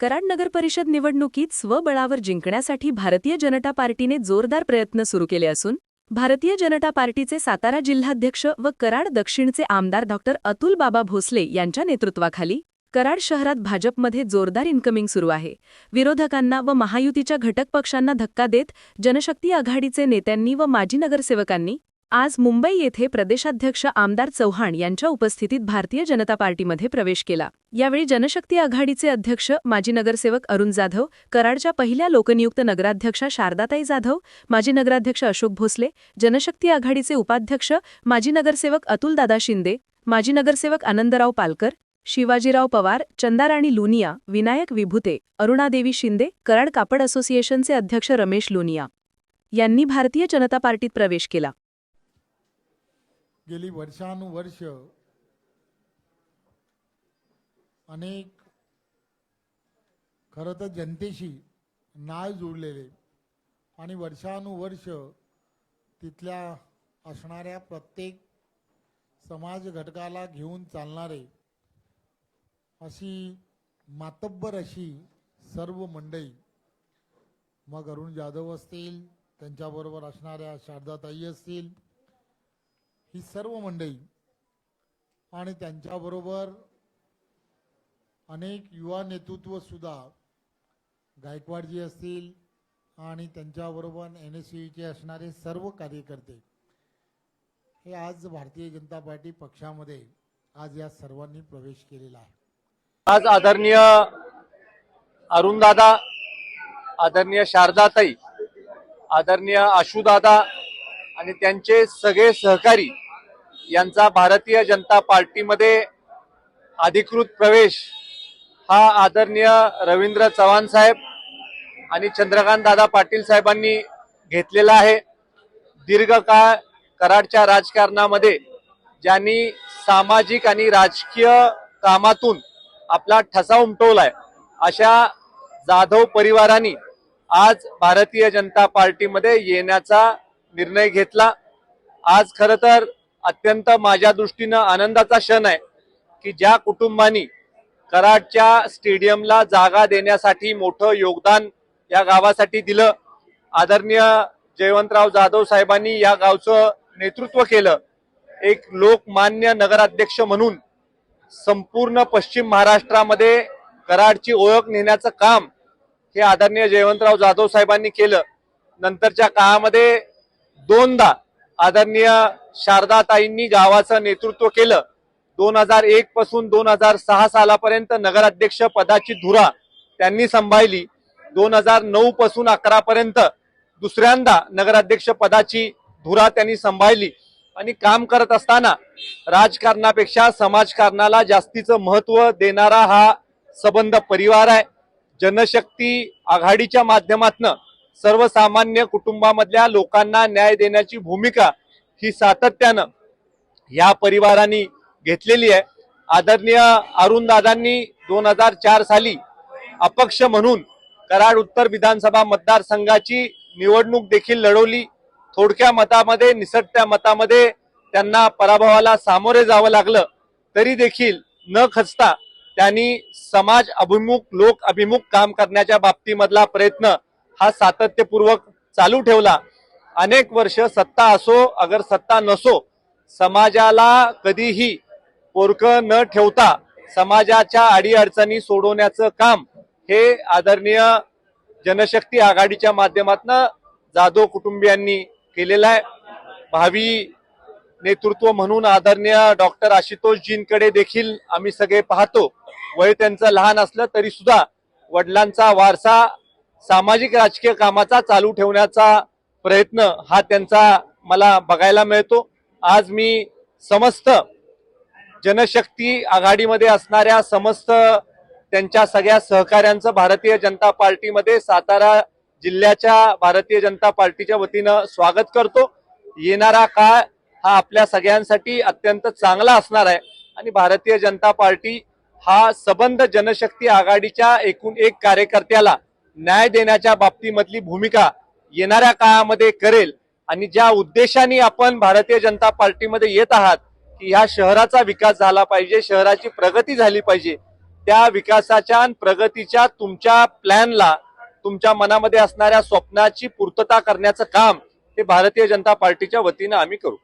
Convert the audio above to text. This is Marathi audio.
कराड नगर परिषद निवडणुकीत स्वबळावर जिंकण्यासाठी भारतीय जनता पार्टीने जोरदार प्रयत्न सुरू केले असून भारतीय जनता पार्टीचे सातारा जिल्हाध्यक्ष व कराड दक्षिणचे आमदार डॉक्टर अतुल बाबा भोसले यांच्या नेतृत्वाखाली कराड शहरात भाजपमध्ये जोरदार इन्कमिंग सुरू आहे. विरोधकांना व महायुतीच्या घटक पक्षांना धक्का देत जनशक्ती आघाडीचे नेत्यांनी व माजी नगरसेवकांनी आज मुंबई येथे प्रदेशाध्यक्ष आमदार चव्हाण यांच्या उपस्थितीत भारतीय जनता पार्टीमध्ये प्रवेश केला. यावेळी जनशक्ती आघाडीचे अध्यक्ष माजी नगरसेवक अरुण जाधव कराडच्या पहिल्या लोकनियुक्त नगराध्यक्षा शारदाताई जाधव माजी नगराध्यक्ष अशोक भोसले जनशक्ती आघाडीचे उपाध्यक्ष माजी नगरसेवक अतुलदादा शिंदे माजी नगरसेवक आनंदराव पालकर शिवाजीराव पवार चंदाराणी लुनिया विनायक विभुते अरुणादेवी शिंदे कराड कापड असोसिएशनचे अध्यक्ष रमेश लुनिया यांनी भारतीय जनता पार्टीत प्रवेश केला. गेली वर्षानुवर्ष अनेक खरं तर जनतेशी नाळ जुळलेले आणि वर्षानुवर्ष तिथल्या असणाऱ्या प्रत्येक समाज घटकाला घेऊन चालणारे अशी मातब्बर अशी सर्व मंडळी मग अरुण जाधव असतील त्यांच्याबरोबर असणाऱ्या शारदाताई असतील ही सर्व मंडळी आणि त्यांच्याबरोबर अनेक युवा नेतृत्व सुद्धा गायकवाडजी असतील आणि त्यांच्याबरोबर एन एस यूचे असणारे सर्व कार्यकर्ते हे आज भारतीय जनता पार्टी पक्षामध्ये आज या सर्वांनी प्रवेश केलेला आहे. आज आदरणीय अरुणदादा आदरणीय शारदाताई आदरणीय आशुदादा आणि त्यांचे सगळे सहकारी यांचा भारतीय जनता पार्टीमध्ये अधिकृत प्रवेश हा आदरणीय रवींद्र चव्हाण साहेब आणि चंद्रकांत दादा पाटील साहेबांनी घेतलेला आहे. दीर्घकाळ कराडच्या राजकारणामध्ये ज्यांनी सामाजिक आणि राजकीय कामातून आपला ठसा उमटवलाय अशा जाधव परिवाराने आज भारतीय जनता पार्टीमध्ये येण्याचा निर्णय घेतला. आज खरं तर अत्यंत माझ्या दृष्टीनं आनंदाचा क्षण आहे की ज्या कुटुंबांनी कराडच्या स्टेडियमला जागा देण्यासाठी मोठं योगदान या गावासाठी दिलं. आदरणीय जयवंतराव जाधव साहेबांनी या गावचं नेतृत्व केलं. एक लोकमान्य नगराध्यक्ष म्हणून संपूर्ण पश्चिम महाराष्ट्रामध्ये कराडची ओळख नेण्याचं काम हे आदरणीय जयवंतराव जाधव साहेबांनी केलं. नंतरच्या काळामध्ये दोनदा आदरणीय शारदाताईंनी गावाचं नेतृत्व केलं. दोन हजार एक पासून दोन हजार सहा सालापर्यंत नगराध्यक्ष पदाची धुरा त्यांनी सांभाळली. दोन हजार नऊ पासून अकरा पर्यंत दुसऱ्यांदा नगराध्यक्ष पदाची धुरा त्यांनी सांभाळली. आणि काम करत असताना राजकारणापेक्षा समाजकारणाला जास्तीचं महत्त्व देणारा हा सबंध परिवार आहे. जनशक्ती आघाडीच्या माध्यमातनं सर्वसामान्य कुटुंबामधल्या लोकांना न्याय देण्याची भूमिका ही सातत्यानं या परिवारांनी घेतलेली आहे. आदरणीय अरुणदादांनी दोन हजार चार साली अपक्ष म्हणून कराड उत्तर विधानसभा मतदारसंघाची निवडणूक देखील लढवली. थोडक्या मतामध्ये निसटत्या मतामध्ये त्यांना पराभवाला सामोरे जावं लागलं. तरी देखील न खचता त्यांनी समाज अभिमुख लोक अभिमुख काम करण्याच्या बाबतीमधला प्रयत्न हा सातत्यपूर्वक चालू ठेवला. अनेक वर्ष सत्ता असो अगर सत्ता नसो समाजाला कधीही पोरक न ठेवता समाजाच्या अडीअडचणी सोडवण्याचं काम हे आदरणीय जनशक्ती आघाडीच्या माध्यमातून जाधव कुटुंबियांनी केलेलं आहे. भावी नेतृत्व म्हणून आदरणीय डॉक्टर आशुतोषजींकडे देखील आम्ही सगळे पाहतो. वय त्यांचं लहान असलं तरी सुद्धा वडिलांचा वारसा सामाजिक राजकीय कामाचा चालू ठेवण्याचा प्रयत्न हा त्यांचा मला बघायला मिळतो. आज मी समस्त जनशक्ती आघाडीमध्ये असणाऱ्या समस्त त्यांच्या सगळ्या सहकाऱ्यांचं भारतीय जनता पार्टीमध्ये सातारा जिल्ह्याच्या भारतीय जनता पार्टीच्या वतीनं स्वागत करतो. येणारा काळ हा आपल्या सगळ्यांसाठी अत्यंत चांगला असणार आहे आणि भारतीय जनता पार्टी हा सबंध जनशक्ती आघाडीच्या एकूण एक कार्यकर्त्याला न्याय देण्याच्या बाबतीमधली भूमिका येणाऱ्या काळामध्ये करेल आणि ज्या उद्देशाने आपण भारतीय जनता पार्टीमध्ये येत आहात की ह्या शहराचा विकास झाला पाहिजे शहराची प्रगती झाली पाहिजे त्या विकासाच्या आणि प्रगतीच्या तुमच्या प्लॅनला तुमच्या मनामध्ये असणाऱ्या स्वप्नाची पूर्तता करण्याचं काम हे भारतीय जनता पार्टीच्या वतीनं आम्ही करू.